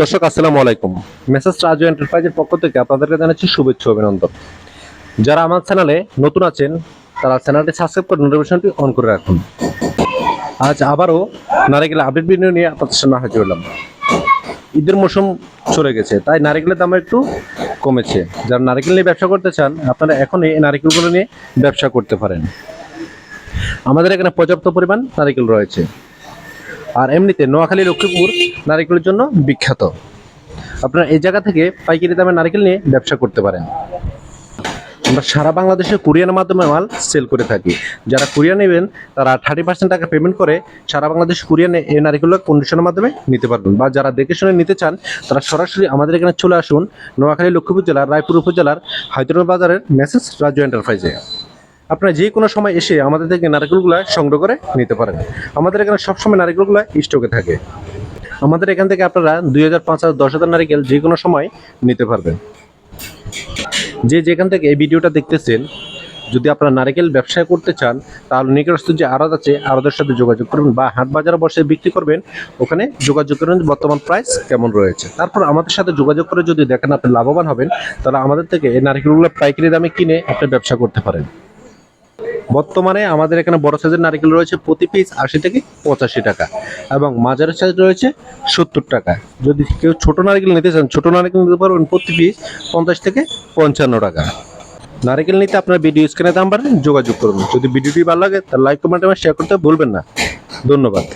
দর্শক, আসসালামু আলাইকুম। মেসেজ রাজু এন্টারপ্রাইজের পক্ষ থেকে আপনাদেরকে জানাচ্ছি শুভেচ্ছা অভিনন্দন। যারা আমার চ্যানেলে নতুন আছেন, তারা চ্যানেলটি সাবস্ক্রাইব করে নোটিফিকেশনটি অন করে রাখুন। আজ আবারও নারিকেল আপডেট ভিডিও নিয়ে আপনাদের সামনে হাজির হলাম। ঈদের মৌসুম চলে গেছে, তাই নারিকেলের দাম একটু কমেছে। যারা নারিকেল নিয়ে ব্যবসা করতে চান, আপনারা এখন এই নারিকেলগুলো নিয়ে ব্যবসা করতে পারেন। আমাদের এখানে পর্যাপ্ত পরিমাণ নারিকেল রয়েছে। আর এমনিতে নোয়াখালী, লক্ষ্মীপুর নারিকেলের জন্য বিখ্যাত। আপনারা এই জায়গা থেকে পাইকারি দামে নারকেল নিয়ে ব্যবসা করতে পারেন। আমরা সারা বাংলাদেশে কুরিয়ানের মাধ্যমে মাল সেল করে থাকি। যারা কুরিয়ার নেবেন, তারা থার্টি পার্সেন্ট টাকা পেমেন্ট করে সারা বাংলাদেশ কুরিয়ানে এই নারকেলগুলো কন্ডিশনের মাধ্যমে নিতে পারবেন। বা যারা দেখে শুনে নিতে চান, তারা সরাসরি আমাদের এখানে চলে আসুন নোয়াখালী, লক্ষ্মীপুর জেলার, রায়পুর উপজেলার হায়দ্রাবাদ বাজারের মেসেজ রাজু এন্টারপ্রাইজে আপনারা যে কোনো সময় এসে আমাদের থেকে নারকেলগুলো সংগ্রহ করে নিতে পারেন। আমাদের এখানে সবসময় নারকেলগুলো স্টকে থাকে। আমাদের এখান থেকে আপনারা দুই হাজার পাঁচ হাজার দশ হাজার নারিকেল যে কোনো সময় নিতে পারবেন। যে যেখান থেকে এই ভিডিওটা দেখতেছেন, যদি আপনারা নারকেল ব্যবসা করতে চান, তাহলে নিকটস্থ যে আড়ত আছে, আড়তের সাথে যোগাযোগ করবেন বা হাট বাজারে বসে বিক্রি করবেন, ওখানে যোগাযোগ করবেন বর্তমান প্রাইস কেমন রয়েছে। তারপর আমাদের সাথে যোগাযোগ করে যদি দেখেন আপনি লাভবান হবেন, তাহলে আমাদের থেকে এই নারকেলগুলো পাইকারি দামে কিনে আপনি ব্যবসা করতে পারেন। বর্তমানে আমাদের এখানে বড় সাইজের নারিকেল রয়েছে প্রতি পিস আশি থেকে পঁচাশি টাকা এবং মাঝারি সাইজ রয়েছে সত্তর টাকা। যদি কেউ ছোটো নারিকেল নিতে চান, ছোটো নারিকেল নিতে পারবেন প্রতি পিস পঞ্চাশ থেকে পঞ্চান্ন টাকা। নারিকেল নিতে আপনার ভিডিও স্ক্রিনে নাম্বারে যোগাযোগ করুন। যদি ভিডিওটি ভালো লাগে, তাহলে লাইক কমেন্ট এবং শেয়ার করতে ভুলবেন না। ধন্যবাদ।